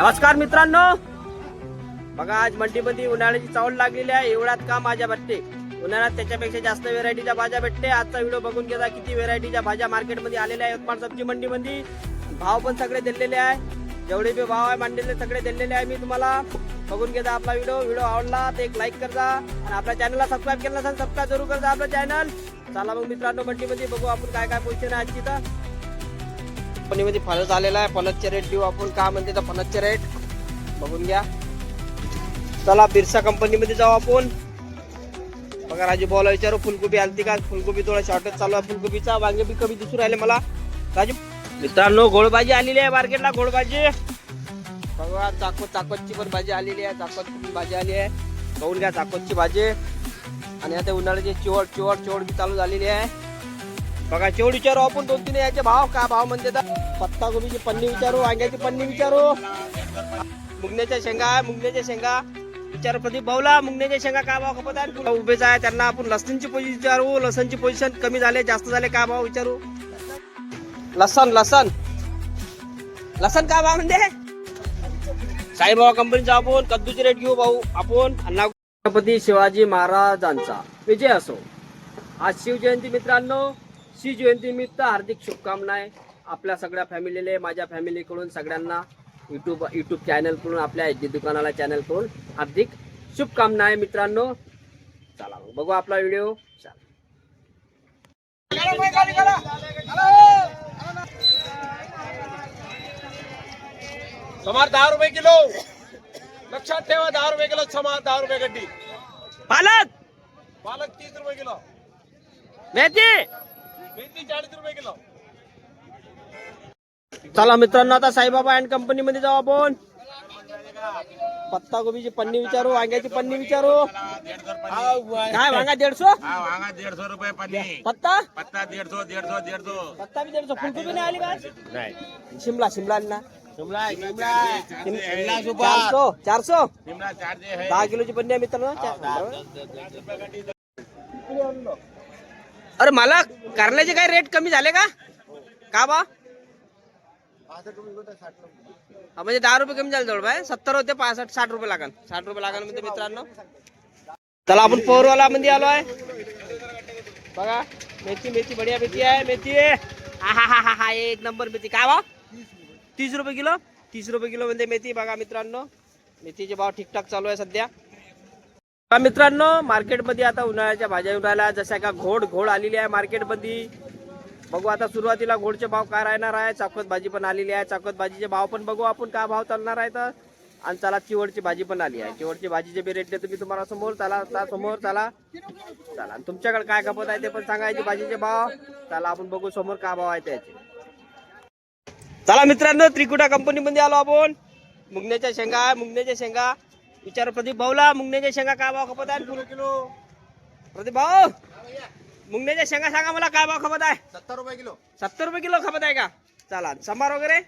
नमस्कार मित्रांनो. बघा आज मंडीमध्ये उन्हाळ्याची चावल लागलेली आहे. एवढ्यात का माझ्या भेटते उन्हाळ्यात त्याच्यापेक्षा जास्त व्हेरायटीच्या भाज्या भेटते. आजचा व्हिडिओ बघून घेता किती व्हेरायटीच्या भाज्या मार्केटमध्ये आलेल्या आहेत. यवतमाळ सब्जी मंडीमध्ये भाव पण सगळे दिलेले आहे. जेवढे बी भाव आहे मांडलेले सगळे दिलेले आहे मी तुम्हाला. बघून घेता आपला व्हिडिओ. व्हिडिओ आवडला तर एक लाईक करजा. आणि आपल्या चॅनलला सबस्क्राईब केलं नसेल सबस्क्राईब जरूर करजा आपलं चॅनल चला मग मित्रांनो मंडीमध्ये बघू आपण काय काय पोझिशन आहे आजची तर. कंपनीमध्ये फणस आलेला आहे. फणसचे रेट देऊ आपण. काय म्हणते तर फणसचे रेट बघून घ्या. चला बिरसा कंपनीमध्ये जाऊ आपण. बघा राजू भाऊला विचारू. फुलकोबी आणते का? फुलगोबी थोडा शॉर्टेज चालू आहे फुलगोबीचा वांगे बी कमी दिसून राहिले मला. राजू मित्रांनो गोळभाजी आलेली आहे मार्केटला गोळभाजी बघा चाकवत चाकवतची पण भाजी आलेली आहे. चाकवत पण भाजी आली आहे. बघून घ्या चाकोतची भाजी. आणि आता उन्हाळ्याची चिवड चिवड चिवड बी चालू झालेली आहे. बघा चिवड विचारू आपण दोन तीन याचे भाव का भाव म्हणते तर? पत्ता गोबीची पन्नी विचारू वांग्याची पन्नी विचारू. मुंगण्याच्या शेंगा मुंगण्याच्या शेंगा. विचार प्रदीप भाऊला मुंगण्याच्या शेंगा काय भाव खपत आहे तुला उभेच आहे त्यांना आपण लसणची पोझिशन विचारू. लसणची पोझिशन कमी झाले जास्त झाले काय भाव विचारू? लसण लसण. लसण काय भाव म्हणते? साईबाबा कंपनीचा आपण कद्दूचे रेट घेऊ भाऊ. आपण अण्णा छत्रपती शिवाजी महाराजांचा. विजय असो. आज शिवजयंती मित्रांनो. शिवजयंती निमित्त हार्दिक शुभकामना आहे आपल्या सगळ्या फॅमिलीले माझ्या फॅमिलीकडून सगळ्यांना युट्यूब युट्यूब चॅनलकडून आपल्या एच दुकानाला चॅनलकडून हार्दिक शुभकामना आहे मित्रांनो. चला बघू आपला व्हिडिओ चला. समार दहा रुपये किलो. लक्षात ठेवा दहा रुपये किलो समार दहा रुपये गड्डी. पालक! पालक तीस रुपये किलो. मेथी! मेथी चाळीस रुपये किलो. चला मित्रांनो आता साईबाबा अँड कंपनी मध्ये जाऊ आपण. पत्ता गोबीची पन्नी विचारू वांग्याची पन्नी विचारू. काय वांगा दीडशे? हा वांगा दीड सौ रुपये पन्नी. पत्ता? पत्ता दीड सौ दीड सौ दीड सौ पत्ता बी दीडशे. फुलकोबी नाही आली का नाही. शिमला शिमला ना शिमला शिमला शिमला चारशो है दहा किलोची पन्नी आहे मित्रांनो. चार- अरे मला कारल्याचे काय रेट कमी झाले का? का बा? हा, म्हणजे दहा रुपये कमी झाले जवळ बाय सत्तर होते पासष्ट साठ रुपये लागन साठ रुपये लागन म्हणजे मित्रांनो. चला आपण पोरवाला मध्ये आलो आहे. बघा मेथी मेथी बढिया मेथी आहे मेथी. हा हा हा हा हा एक नंबर मेथी. काय बा? तीस रुपये किलो? तीस रुपये किलो म्हणजे मेथी. बघा मित्रांनो मेथीचे भाव ठीकठाक चालू आहे सध्या. मित्रांनो मार्केटमध्ये आता उन्हाळ्याच्या भाज्या येऊन राहिल्या. जशा का घोड घोड आलेली आहे मार्केटमध्ये. बघू आता सुरुवातीला घोडचे भाव काय राहणार आहे. चाकत भाजी पण आलेली आहे. चाकत भाजीचे भाव पण बघू आपण काय भाव चालणार आहे तर. आणि चला चिवडची भाजी पण आली आहे. चिवडची भाजीचे बी रेट देतो मी तुम्हाला समोर चला चला समोर चला. चला आणि तुमच्याकडे काय खपत आहे ते पण सांगायचे भाजीचे भाव. चला आपण बघू समोर काय भाव आहे त्याचे. चला मित्रांनो त्रिकुटा कंपनीमध्ये आलो आपण. मुंगण्याच्या शेंगा आहे मुंगण्याच्या शेंगा. विचार प्रदीप भाऊला. मुंगण्याच्या शेंगा काय भाव खपत आहे फुल किलो. प्रदीप भाऊ मुंगण्याच्या शेंगा सांगा मला काय भाव खपत आहे? सत्तर रुपये किलो. सत्तर रुपये किलो खपत आहे का? चला संभार वगैरे?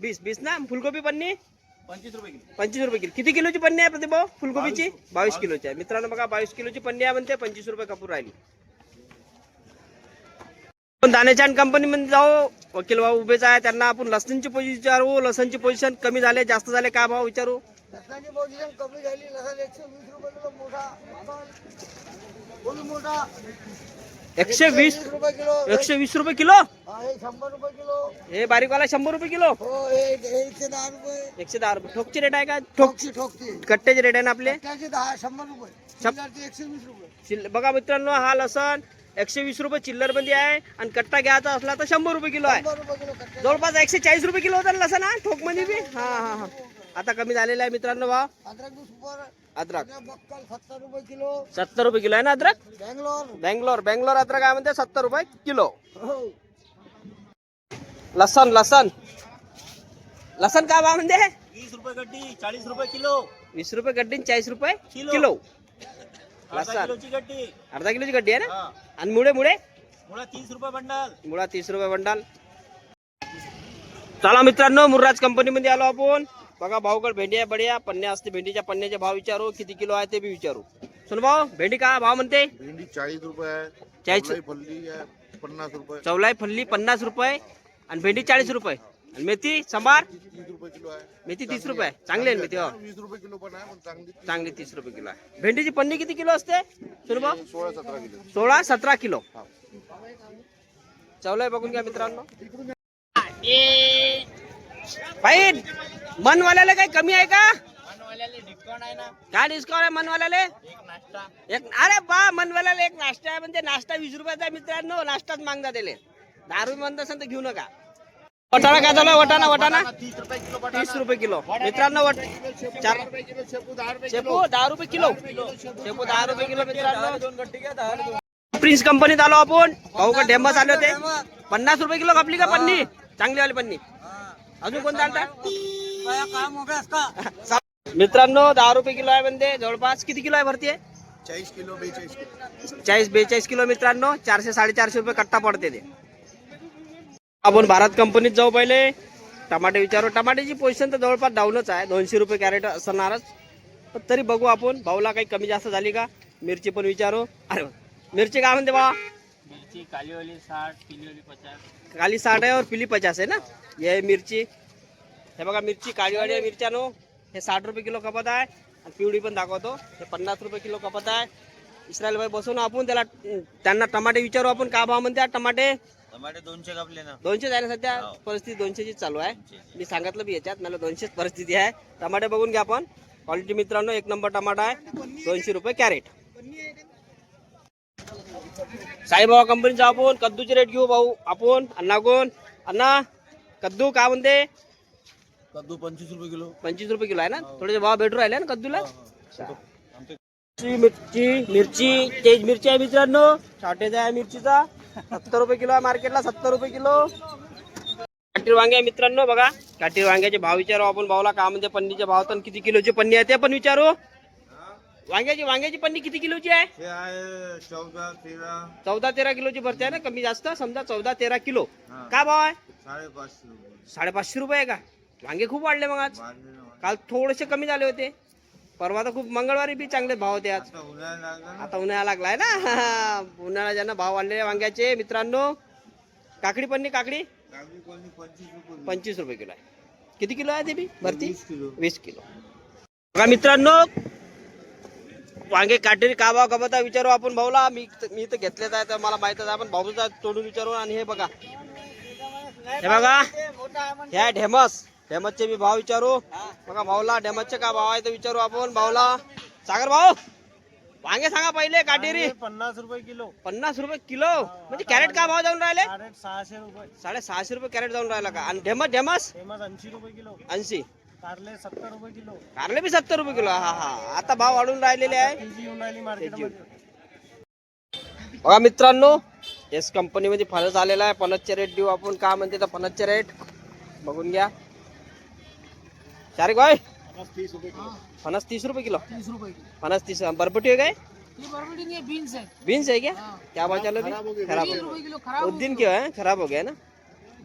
बीस बीस ना? फुलगोबी पन्नी? पंचवीस रुपये किलो. पंचवीस रुपये किलो. किती किलोची पन्नी आहे प्रदीप भाऊ? फुलगोबीची बावीस. किलोची आहे. मित्रांनो बघा बावीस किलोची पन्नी आहे म्हणते पंचवीस रुपये कपूर राहिली. आपण दानेचान कंपनीमध्ये जाऊ. वकील भाऊ उभेच आहे. त्यांना आपण लसणची पोझिशन विचारू. लसणची पोझिशन कमी झाले जास्त झाले काय भाव विचारू? लसणाची पोझिशन कमी झाली लसण एकशे वीस रुपये किलो मोठा फुल मोठा. एकशे वीस रुपये किलो. एकशे वीस रुपये किलो? हा, शंभर रुपये किलो. हे बारीकवाला शंभर रुपये किलो? हो एकशे दहा रुपये. एकशे दहा रुपये. ठोकची रेट आहे का? ठोक ठोकची ठोकची. कट्ट्याचे रेट आहे ना आपले? दहा शंभर रुपये. एकशे वीस रुपये. बघा मित्रांनो हा लसण एकशे वीस रुपये चिल्लरमध्ये आहे आणि कट्टा घ्यायचा असला तर शंभर रुपये किलो आहे. जवळपास एकशे चाळीस रुपये किलो होता लसण हा? ठोकमध्ये बी? हा हा हा. आता कमी झालेला आहे मित्रांनो भाव. अद्रक बी सुपर. अद्रक. बक्कल सत्तर रुपये किलो. सत्तर रुपये किलो आहे ना अद्रक? बँगलोर. बँगलोर बँगलोर अद्रक काय म्हणते सत्तर रुपये किलो. हो. लसण लसण. लसण काय भाव म्हणते? वीस रुपये गड्डी चाळीस रुपये किलो. वीस रुपये गड्डी चाळीस रुपये किलो. किलो. अर्धा लसण. किलोची गड्डी. अर्धा किलोची गड्डी आहे ना? हा. आणि मुळे मुळे? मुळा तीस रुपये बंडल. मुळा तीस रुपये बंडाल. चला मित्रांनो मुर्राज कंपनीमध्ये आलो आपण. बघा भाऊकड भेंडी आहे बढिया. पन्न्या असते भेंडीच्या पन्न्याचे भाव विचारू. किती किलो आहे ते बी विचारू. सुन भाऊ भेंडी काय भाव म्हणते? भेंडी चाळीस रुपये आहे चाळीस चवलाई फल्ली आहे पन्नास रुपये. चवलाई फल्ली पन्नास रुपये. आणि भेंडी चाळीस रुपये. आणि मेथी सांबार? तीस रुपये किलो आहे. मेथी तीस रुपये. आहे. चांगली आहे मेथी हो. वीस रुपये किलो पण आहे पण चांगली ती चांगली तीस रुपये किलो आहे. भेंडीची पन्नी किती किलो असते? सुनभाऊ सोळा सतरा किलो सोळा सतरा किलो. हा. चवलंय बघून घ्या मित्रांनो. भाई मनवाल्याला काही कमी आहे का? काय डिस्काउंट आहे मनवाल्याला? एक अरे बा मनवाल्याला एक नाश्ता आहे म्हणजे नाश्ता वीस रुपयाचा मित्रांनो नाश्ताच मागता त्याले. दारू म्हणत असेल तर घेऊ नका. वटाणा काय आहे वटाणा वटाणा? तीस रुपये किलो मित्रांनो शेपू दहा रुपये किलो. शेपू दहा रुपये किलो मित्रांनो. प्रिन्स कंपनीत आलो आपण. भाऊ का डेंबस आले होते. पन्नास रुपये किलो कापली का पन्नी? चांगली वाली पन्नी. अजून कोणता आणता? मित्रांनो दहा रुपये किलो आहे म्हणते. जवळपास किती किलो आहे भरती आहे? चाळीस किलो बेचाळीस किलो. चाळीस बेचाळीस किलो मित्रांनो चारशे साडेचारशे रुपये कट्टा पडते ते. आपण भारत कंपनीत जाऊ पहिले. टमाटे विचारू. टमाट्याची पोझिशन तर जवळपास डाऊनच आहे. दोनशे रुपये कॅरेट असणारच. पण तरी बघू आपण. भाऊला काही कमी जास्त झाली का? मिरची पण विचारू. अरे. मिरची काय म्हणते बा मिर्ची काली वाली साठ पीली वाली पचास. काली साठ आहे और पिली पचास आहे ना? हे आहे मिरची. हे बघा मिरची काळीवाडी आहे मिरच्यानो. हे साठ रुपये किलो कपत आहे. आणि पिवळी पण दाखवतो. हे पन्नास रुपये किलो कपत आहे. इस्रायल भाई बसवून आपण. त्याला त्यांना टमाटे विचारू आपण. का भाव म्हणते टमाटे? टमाटे दोनशे कापले ना. दोनशे ना सध्या? हो. परिस्थिती दोनशेची चालू आहे. मी सांगितलं बी याच्यात. मला दोनशेच परिस्थिती आहे. टमाटे बघून घ्या आपण. क्वालिटी मित्रांनो एक नंबर टमाटा आहे. दोनशे रुपये कॅरेट. साईबाबा कंपनीचा आपण. कद्दूचे रेट घेऊ भाऊ आपण. अण्णा कोण? अण्णा कद्दू का म्हणते? कद्दू पंचवीस रुपये किलो. पंचवीस रुपये किलो आहे ना? थोडेसे भाव भेटू राहिले ना कद्दूला? मिरची मिरची मिरची तेज मिरची आहे मित्रांनो. शॉर्टेज आहे मिरचीचा. सत्तर रुपये किलो आहे मार्केटला सत्तर रुपये किलो. काटीर वांगे आहे मित्रांनो बघा. काटीर वांग्याचे भाव विचारू आपण. भावला का म्हणजे पन्नीचे भाव तर किती किलोची पन्नी आहे ते पण विचारू. वांग्याची वांग्याची पन्नी किती किलोची आहे? हे आहे चौदा तेरा. चौदा तेरा किलोची भरते आहे ना? कमी जास्त. समजा चौदा तेरा किलो. का भाव आहे? साडेपाचशे रुपये. साडेपाचशे रुपये आहे का? वांगे खूप वाढले मग आज. काल थोडेसे कमी झाले होते. परवा तर खूप मंगळवारी बी चांगले भाव होते आज. आता उन्हाळा लागलाय ना. उन्हाळा ज्यांना भाव वाढलेले वांग्याचे मित्रांनो काकडी पन्नी काकडी? पंचवीस रुपये किलो. आहे. किती किलो आहे ते बी? भरती वीस किलो. बघा मित्रांनो वांगे काटेरी का भाव आहे विचारू आपण भाऊला. मी मी तर घेतलेच आहे तर मला माहितच आहे. आपण भाऊचा तोडून विचारू आणि हे बघा. हे बघा. हे आहे ढेमस. ढेमसचे बी भाव विचारू बघा भाऊला ढेमसचे का भाव आहे ते विचारू आपण भाऊला सागर भाऊ वांगे सांगा पहिले काटेरी पन्नास रुपये किलो पन्नास रुपये किलो म्हणजे कॅरेट का भाव जाऊन राहिले कॅरेट सहाशे रुपये साडे सहाशे रुपये कॅरेट जाऊन राहिला का आणि ढेमस ढेमस फेमस ऐंशी रुपये किलो ऐंशी कारले सत्तर रुपये किलो कारले बी सत्तर रुपये किलो हा हा आता भाव वाढून राहिलेले आहे केजी येऊन राहिली मार्केटमध्ये बघा मित्रांनो एस कंपनीमध्ये फणस आलेला आहे फणसचे रेट देऊ आपण का म्हणते तर फणसचे रेट बघून घ्या चारे किलो. फणस तीस रुपये किलो. तीस रुपये फणस तीस बरबटी है काय? ये बरबटी नहीं है बीन्स है. बीन्स है क्या क्या भाव चलो खराब तीस हो रुपए किलो गया खराब उस दिन क्यों है? खराब हो गया ना?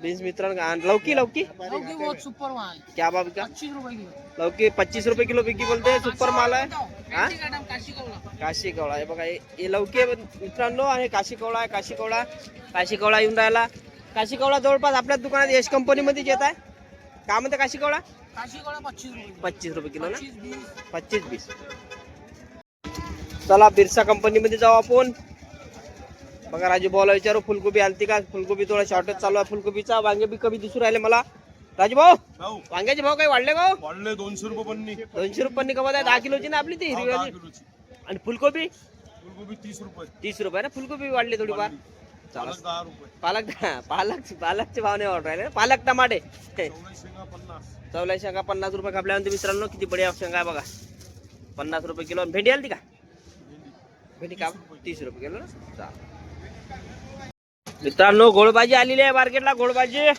बीन्स मित्रांनो आणि लौकी लौकी? सुपर माल क्या भाव का लौकी पच्चीस रुपये किलो बिकी बोलते सुपर माल आहे हा. काशी का नाम काशी कवला काशी कवळा हे बघा हे हे लौकी आहे मित्रांनो आणि काशी कवळा आहे काशी कवळा काशी कवळा येऊन राहिला. काशी कवळा जवळपास आपल्याच दुकानात यश कंपनीमध्ये येत आहे. का म्हणते काशी कवळा? पच्चीस रुपए किलो पच्चीस रुपये किलो ना? पच्चीस बीस. चला बिरसा कंपनीमध्ये जाऊ आपण. बघा राजू भाऊला विचारू फुलकोबी आणती का? फुलकोबी थोडा शॉर्टेज चालू आहे फुलकोबीचा. वांगे बी कमी दिसू राहिले मला. राजू भाऊ भाऊ. वांग्याचे भाव काही वाढले का हो? वाढले दोनशे रुपये पन्नी. दोनशे रुपयांनी कमत आहे दहा किलोची ना आपली ती हिरवी आणि फुलकोबी? फुलगोबी तीस रुपये. तीस रुपये ना? फुलकोबी वाढली थोडीफार. पालक दहा पालक पालक पालकचे भाव नाही वाढ राहिले. पालक टमाटे. चवळी शेंगा पन्नास. रुपये कापल्यानंतर मित्रांनो. किती बढिया शेंगा आहे बघा. पन्नास रुपये किलो. भेंडी आली का? भेंडी का? तीस रुपये किलो ना. मित्रांनो गोळभाजी आलेली आहे मार्केटला गोळभाजी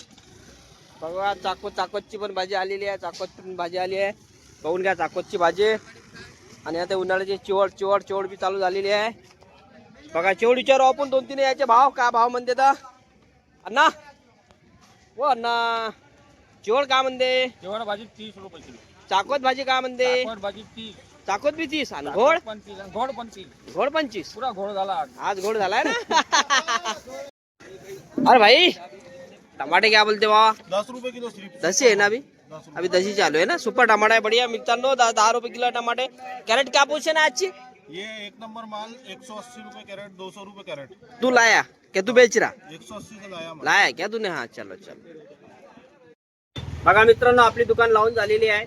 बघा चाको चाकोतची पण भाजी आलेली आहे. चाकोतची पण भाजी आली आहे. बघून घ्या चाकोतची भाजी. आणि आता उन्हाळ्याची चिवड चिवड चिवड बी चालू झालेली आहे. बघा चिवड विचारू आपण दोन तीन याचे भाव का भाव म्हणते तर? अण्णा? हो अण्णा. चिवड का म्हणते? जेवण भाजी तीस रुपये किलो. चाकोत भाजी का म्हणते? भाजी तीस. चाकोत बी तीस आणि घोड पण तीस आणि घोड पण तीस. घोड पंचवीस पुरा घोड झाला आज. आज घोड झालाय ना? अरे भाई टमाटे क्या बोलते बाबा दस रुपए किलो सिर्फ दसी है ना अभी? अभी दसी चालू है ना? सुपर टमाटा है बढ़िया. मित्रांनो दहा दहा रुपये किलो टमाटे. कॅरेट क्या पोझिशन है आजची? ये एक नंबर माल एक सौ अस्सी रुपए कैरेट दो सौ रुपए कैरेट। तू लाया? क्या तू बेच रहा? एक सौ अस्सी लाया माल। लाया क्या तूने? हा चलो चलो। बघा मित्रांनो आपली दुकान लावून झालेली आहे.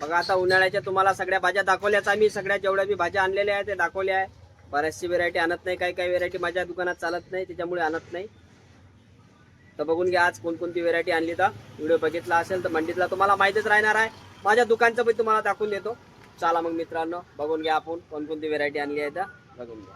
बघा आता उन्हाळ्याच्या तुम्हाला सगळ्या भाज्या दाखवल्याच आम्ही सगळ्या जेवढ्या बी भाज्या आणलेल्या आहेत ते दाखवल्या आहे बऱ्याचशी व्हेरायटी आणत नाही काही काही व्हेरायटी माझ्या दुकानात चालत नाही त्याच्यामुळे आणत नाही. तर बघून घ्या आज कोणकोणती व्हेरायटी आणली तर. व्हिडिओ बघितला असेल तर मंडीतला तुम्हाला माहितीच राहणार आहे. माझ्या दुकानचं पण तुम्हाला दाखवून देतो. चला मग मित्रांनो बघून घ्या आपण कोणकोणती व्हेरायटी आणली आहे तर बघून घ्या.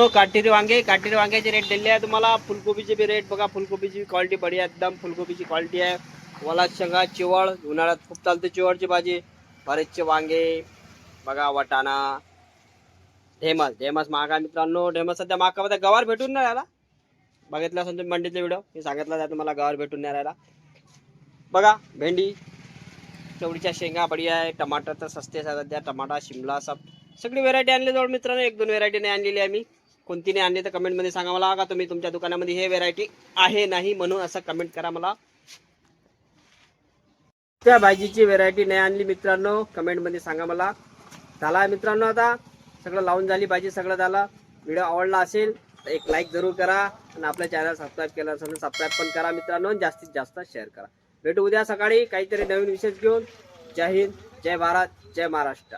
हो, काटेरी वांगे काटेरी वांग्याचे रेट दिले आहे तुम्हाला. फुलकोबीचे बी रेट बघा फुलकोबीची क्वालिटी बढिया एकदम फुलकोबीची क्वालिटी आहे. वलाद शेंगा चिवळ उन्हाळ्यात खूप चालते चिवळची भाजी. बरेचसे वांगे बघा वटाणा ढेमस ढेमस महागा मित्रांनो. ढेमस सध्या महागामध्ये गवार भेटून नाही राहिला. बघितलं असेल तुम्ही मंडीतले व्हिडिओ मी सांगितलं तुम्हाला गवार भेटून नाही राहिला. बघा भेंडी चवळीच्या शेंगा बढिया आहे. टमाटर तर सस्ते आहे सध्या टमाटा शिमला सब. सगळी व्हेरायटी आणली जवळ मित्रांनो. एक दोन व्हेरायटी नाही आणलेली आहे मी. कोणती नाही आणली तर कमेंटमध्ये सांगा मला. का तुम्ही तुमच्या दुकानामध्ये हे व्हेरायटी आहे नाही म्हणून असं कमेंट करा मला. त्या भाजीची व्हेरायटी नाही आणली मित्रांनो. कमेंटमध्ये सांगा मला. झाला मित्रांनो आता. सगळं लावून झाली भाजी सगळं झालं. व्हिडिओ आवडला असेल तर एक लाईक जरूर करा. आणि आपल्या चॅनल सबस्क्राईब केलं असेल सबस्क्राईब पण करा मित्रांनो. जास्तीत जास्त शेअर करा. भेटू उद्या सकाळी काहीतरी नवीन विशेष घेऊन. जय हिंद जय भारत जय महाराष्ट्र.